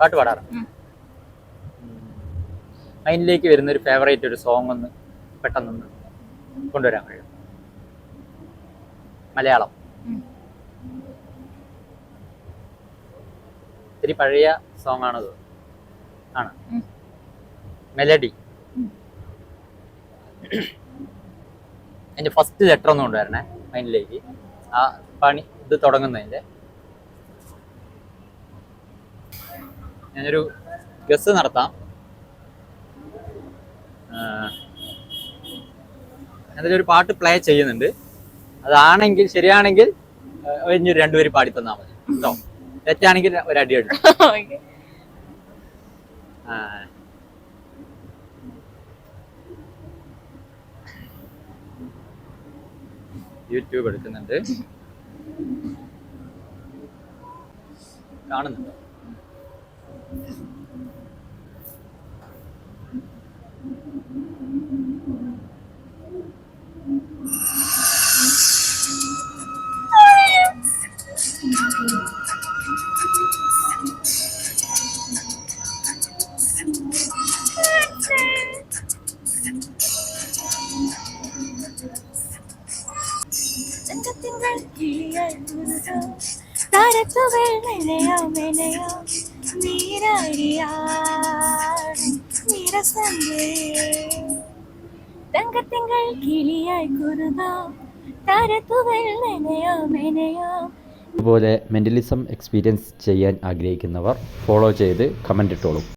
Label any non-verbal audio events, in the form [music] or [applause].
പാട്ട് പാടാറ്. അതിലേക്ക് വരുന്ന ഒരു ഫേവറേറ്റ് ഒരു സോങ് ഒന്ന് പെട്ടെന്നൊന്ന് കൊണ്ടുവരാൻ കഴിയും. മലയാളം. ഒത്തിരി ഇത്തിരി പഴയ സോങ് ആണത്. ആണ്. മെലഡി ഉം. ഫസ്റ്റ് ലെറ്റർ ഒന്ന് കൊണ്ടുവരണേ. അതിലേക്ക് ആ പണി ഇത് തുടങ്ങുന്നതിന്റെ ഞാനൊരു ഗസ് നടത്താം. അതിലൊരു പാട്ട് പ്ലേ ചെയ്യുന്നുണ്ട്. അതാണെങ്കിൽ ശരിയാണെങ്കിൽ ഇനി രണ്ടുപേര് പാടി തന്നാൽ മതി. കേട്ടോ തെറ്റാണെങ്കിൽ ഒരു അടി എടുക്കും. [laughs] യൂട്യൂബ് എടുക്കുന്നുണ്ട്. കാണുന്നുണ്ടോ? നീരാടിയാടും നിരസന്തേ തങ്കത്തിങ്കൾ കിളിയായി മെനയാം അതുപോലെ മെന്റലിസം എക്സ്പീരിയൻസ് ചെയ്യാൻ ആഗ്രഹിക്കുന്നവർ ഫോളോ ചെയ്ത് കമന്റ് ഇട്ടോളും.